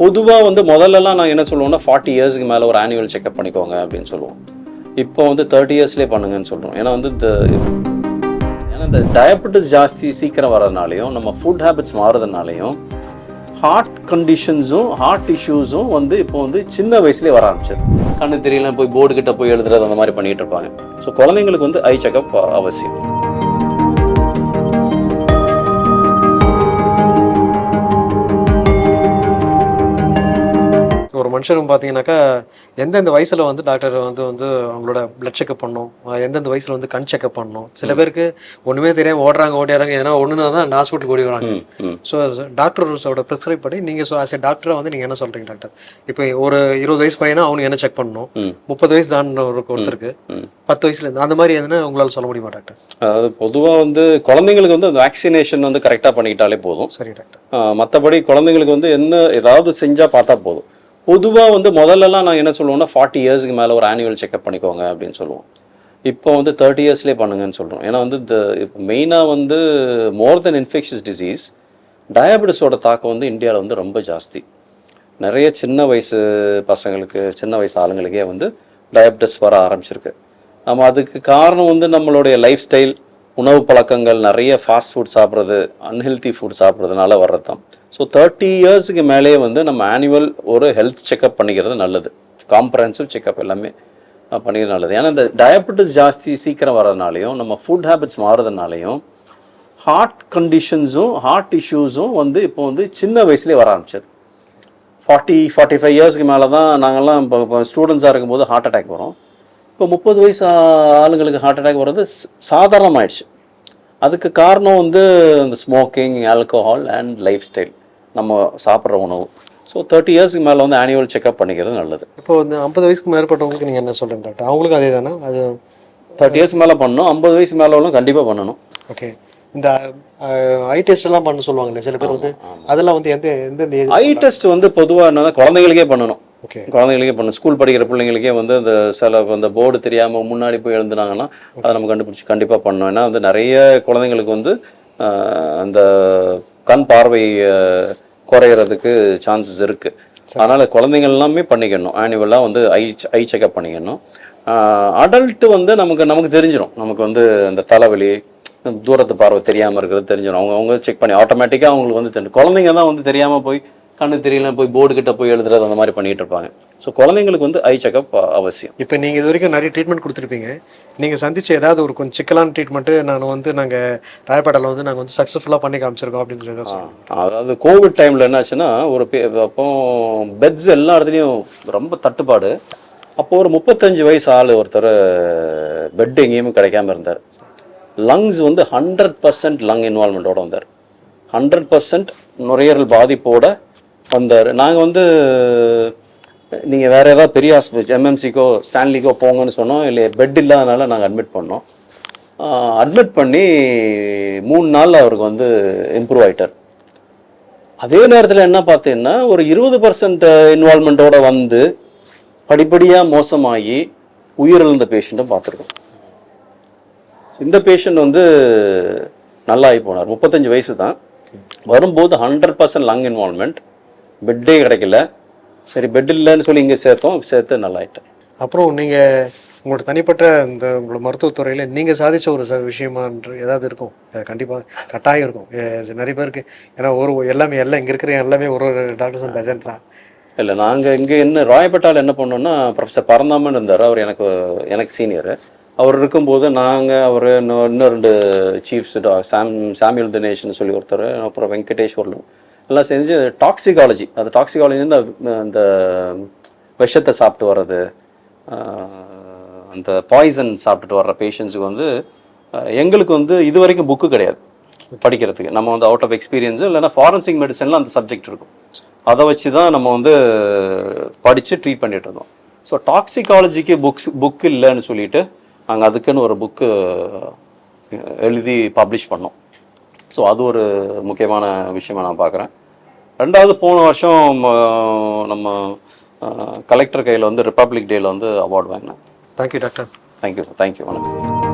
பொதுவாக வந்து முதல்லலாம் நான் என்ன சொல்லுவேன்னா ஃபார்ட்டி இயர்ஸ்க்கு மேலே ஒரு ஆனுவல் செக்அப் பண்ணிக்கோங்க அப்படின்னு சொல்லுவோம். இப்போ வந்து தேர்ட்டி இயர்ஸ்லேயே பண்ணுங்கன்னு சொல்கிறோம் ஏன்னா வந்து இந்த ஏன்னா இந்த டயபெட்டிஸ் ஜாஸ்தி சீக்கிரம் வர்றதுனாலையும் நம்ம ஃபுட் ஹேபிட்ஸ் மாறுறதுனாலையும் ஹார்ட் கண்டிஷன்ஸும் ஹார்ட் இஷ்யூஸும் வந்து இப்போ வந்து சின்ன வயசுலேயே வர ஆரம்பிச்சது கண்ணு தெரியல போய் போர்டு கிட்ட போய் எழுதுறது அந்த மாதிரி பண்ணிட்டு இருப்பாங்க. ஸோ குழந்தைங்களுக்கு வந்து ஐ செக்அப் அவசியம். மனுஷரும் பார்த்தீங்கன்னாக்கா எந்தெந்த வயசுல வந்து டாக்டர் வந்து வந்து அவங்களோட பிளட் செக்அப் பண்ணணும் அஹ் எந்தெந்த வயசுல வந்து கண் செக்அப் பண்ணணும் சில பேருக்கு ஒண்ணுமே தெரியாம ஓடுறாங்க ஓடிறாங்க எதனா ஒண்ணுனா தான் ஹாஸ்பிட்டல் ஓடி வராங்க. ஸோ டாக்டர்ஸோட ப்ரிஸ்கிரைப் படி நீங்க ஸோ ஆஸ் எ டாக்டரா வந்து நீங்க என்ன சொல்றீங்க டாக்டர் இப்போ ஒரு இருபது வயசு பையனா அவனுக்கு என்ன செக் பண்ணணும். முப்பது வயசு தான் ஒரு ஒருத்தருக்கு. பத்து வயசுல இருந்து அந்த மாதிரி எதுனா உங்களால சொல்ல முடியுமா டாக்டர் அதாவது பொதுவாக வந்து குழந்தைங்களுக்கு வந்து வேக்சினேஷன் வந்து கரெக்டாக பண்ணிக்கிட்டாலே போதும். சரி டாக்டர் மற்றபடி குழந்தைங்களுக்கு வந்து என்ன ஏதாவது செஞ்சால் பார்த்தா போதும். பொதுவாக வந்து முதல்லலாம் நான் என்ன சொல்லுவேன்னா ஃபார்ட்டி இயர்ஸ்க்கு மேலே ஒரு ஆனுவல் செக்அப் பண்ணிக்கோங்க அப்படின்னு சொல்லுவோம். இப்போ வந்து தேர்ட்டி இயர்ஸ்லேயே பண்ணுங்கன்னு சொல்கிறோம் ஏன்னா வந்து இந்த இப்போ மெயினாக வந்து மோர் தென் இன்ஃபெக்ஷஸ் டிசீஸ் டயபெட்டிஸோட தாக்கம் வந்து இந்தியாவில் வந்து ரொம்ப ஜாஸ்தி. நிறைய சின்ன வயசு பசங்களுக்கு சின்ன வயசு ஆளுங்களுக்கே வந்து டயபெட்டிஸ் வர ஆரம்பிச்சிருக்கு. நம்ம அதுக்கு காரணம் வந்து நம்மளுடைய லைஃப் ஸ்டைல் உணவு பழக்கங்கள் நிறைய ஃபாஸ்ட் ஃபுட் சாப்பிட்றது அன்ஹெல்தி ஃபுட் சாப்பிட்றதுனால வர்றது தான் ஸோ தேர்ட்டி இயர்ஸுக்கு மேலேயே வந்து நம்ம ஆனுவல் ஒரு ஹெல்த் செக்அப் பண்ணிக்கிறது நல்லது. காம்ப்ரஹென்சிவ் செக்அப் எல்லாமே பண்ணிக்கிறது நல்லது. ஏன்னா இந்த டயபெட்டிஸ் ஜாஸ்தி சீக்கிரம் வர்றதுனாலையும் நம்ம ஃபுட் ஹேபிட்ஸ் மாறுறதுனாலையும் ஹார்ட் கண்டிஷன்ஸும் ஹார்ட் இஷ்யூஸும் வந்து இப்போ வந்து சின்ன வயசுலேயே வர ஆரம்பிச்சது. ஃபார்ட்டி ஃபார்ட்டி ஃபைவ் இயர்ஸ்க்கு மேலே தான் நாங்கள்லாம் இப்போ இப்போ ஸ்டூடெண்ட்ஸாக இருக்கும்போது ஹார்ட் அட்டாக் வரும். இப்போ முப்பது வயசு ஆளுங்களுக்கு ஹார்ட் அட்டாக் வர்றது சாதாரணமாகிடுச்சு அதுக்கு காரணம் வந்து இந்த smoking alcohol and life style நம்ம சாப்பிட்ற உணவு. ஸோ தேர்ட்டி இயர்ஸ்க்கு மேலே வந்து ஆனுவல் செக்அப் பண்ணிக்கிறது நல்லது. இப்போ இந்த ஐம்பது வயசுக்கு மேற்பட்டவங்களுக்கு நீங்க என்ன சொல்றீங்க டாக்டர்? அவங்களுக்கும் அதே தானே அது தேர்ட்டி இயர்ஸ் மேலே பண்ணணும் ஐம்பது வயசு மேலே கண்டிப்பாக பண்ணணும். ஓகே இந்த ஐ டெஸ்ட் எல்லாம் பண்ண சொல்லுவாங்கல்ல சில பேர் வந்து அதெல்லாம் வந்து எந்த ஏஜ் ஐ டெஸ்ட் வந்து பொதுவாக என்னன்னா குழந்தைங்களுக்கே பண்ணணும். ஓகே குழந்தைங்களுக்கே பண்ணணும். ஸ்கூல் படிக்கிற பிள்ளைங்களுக்கே வந்து அந்த சில அந்த போர்டு தெரியாமல் முன்னாடி போய் எழுதுனாங்கன்னா அதை நம்ம கண்டுபிடிச்சி கண்டிப்பாக பண்ணணும். ஏன்னா வந்து நிறைய குழந்தைங்களுக்கு வந்து அந்த கண் பார்வை குறையிறதுக்கு சான்சஸ் இருக்கு. அதனால குழந்தைங்க எல்லாமே பண்ணிக்கணும். ஆனுவலாக வந்து ஐ ஐ செக்அப் பண்ணிக்கணும். அடல்ட்டு வந்து நமக்கு நமக்கு தெரிஞ்சிடும் நமக்கு வந்து அந்த தலைவலி தூரத்து பார்வை தெரியாமல் இருக்கிறது தெரிஞ்சிடும் அவங்க அவங்க செக் பண்ணி ஆட்டோமேட்டிக்காக அவங்களுக்கு வந்து தெரியும் குழந்தைங்க தான் வந்து தெரியாமல் போய் கண்ணு தெரியல போய் போர்டு கிட்ட போய் எழுதுறது அந்த மாதிரி பண்ணிட்டு இருப்பாங்க. ஸோ குழந்தைங்களுக்கு வந்து ஐ செக்அப் அவசியம். இப்போ நீங்க இது வரைக்கும் நிறைய ட்ரீட்மெண்ட் கொடுத்துருப்பீங்க. நீங்க சந்திச்ச ஏதாவது ஒரு கொஞ்சம் சிக்கலான ட்ரீட்மெண்ட்டு நான் வந்து நாங்க ராயப்பேட்டையில் வந்து நாங்க வந்து சக்ஸஸ்ஃபுல்லாக பண்ணி காமிச்சிருக்கோம் சொல்லுவோம் அதாவது கோவிட் டைமில் என்னாச்சுன்னா ஒரு அப்போ பெட்ஸ் எல்லா இடத்துலையும் ரொம்ப தட்டுப்பாடு. அப்போ ஒரு முப்பத்தஞ்சு வயசு ஆள் ஒருத்தர் பெட் எங்கேயுமே கிடைக்காம இருந்தார். லங்ஸ் வந்து ஹண்ட்ரட் பர்சன்ட் லங் இன்வால்மெண்ட்டோட வந்தார். ஹண்ட்ரட் பர்சன்ட் நுரையீரல் பாதிப்போட வந்தார். நாங்கள் வந்து நீங்கள் வேறு ஏதாவது பெரிய ஹாஸ்பிட்டல் எம்எம்சிக்கோ ஸ்டான்லிக்கோ போங்கன்னு சொன்னோம். இல்லை பெட் இல்லாதனால நாங்கள் அட்மிட் பண்ணோம். அட்மிட் பண்ணி மூணு நாள் அவருக்கு வந்து இம்ப்ரூவ் ஆயிட்டார். அதே நேரத்தில் என்ன பார்த்தீங்கன்னா ஒரு இருபது பர்சன்ட் இன்வால்மெண்ட்டோட வந்து படிப்படியாக மோசமாகி உயிரிழந்த பேஷண்ட்டும் பார்த்துருக்கோம். இந்த பேஷண்ட் வந்து நல்லாகி போனார். முப்பத்தஞ்சு வயசு தான். வரும்போது ஹண்ட்ரட் பர்சன்ட் லங் இன்வால்மெண்ட் பெட்டே கிடைக்கல. சரி பெட் இல்லைன்னு சொல்லி இங்கே சேர்த்தோம் சேர்த்து நல்லாயிட்டேன். அப்புறம் நீங்க உங்களோட தனிப்பட்ட இந்த உங்களோட மருத்துவத்துறையில நீங்க சாதிச்ச ஒரு ச- விஷயமான்ற ஏதாவது இருக்கும்? அது கண்டிப்பா கட்டாயம் இருக்கும். நிறைய பேருக்கு ஏன்னா ஒரு எல்லாமே எல்லாம் இங்க இருக்கிற எல்லாமே ஒரு ஒரு டாக்டர்ஸ் டஜன் தான். இல்லை நாங்கள் இங்கே என்ன ராயப்பட்டால் என்ன பண்ணோம்னா ப்ரொஃபஸர் பரந்தாமன் இருந்தார். அவர் எனக்கு எனக்கு சீனியர் அவர் இருக்கும்போது நாங்கள் அவர் இன்னும் இன்னும் ரெண்டு சீஃப்ஸ் சாம் சாமியல் தினேஷ்னு சொல்லி ஒருத்தர் அப்புறம் வெங்கடேஸ்வர்லு எல்லாம் செஞ்சு டாக்ஸிகாலஜி அது டாக்ஸிகாலஜி இந்த அந்த விஷத்தை சாப்பிட்டு வர்றது அந்த பாய்சன் சாப்பிட்டுட்டு வர்ற பேஷண்ட்ஸுக்கு வந்து எங்களுக்கு வந்து இது வரைக்கும் புக்கு கிடையாது படிக்கிறதுக்கு. நம்ம வந்து அவுட் ஆஃப் எக்ஸ்பீரியன்ஸு இல்லைன்னா ஃபாரன்சிக் மெடிசனில் அந்த சப்ஜெக்ட் இருக்கும். அதை வச்சு தான் நம்ம வந்து படித்து ட்ரீட் பண்ணிகிட்டு இருந்தோம். ஸோ டாக்ஸிகாலஜிக்கு புக்ஸ் புக் இல்லைன்னு சொல்லிட்டு நாங்கள் அதுக்குன்னு ஒரு புக்கு எழுதி பப்ளிஷ் பண்ணோம். ஸோ அது ஒரு முக்கியமான விஷயமா நான் பார்க்குறேன். ரெண்டாவது போன வருஷம் நம்ம கலெக்டர் கையில் வந்து ரிப்பப்ளிக் டேல வந்து அவார்டு வாங்கினேன். தேங்க்யூ டாக்டர் தேங்க்யூ தேங்க்யூ வணக்கம்.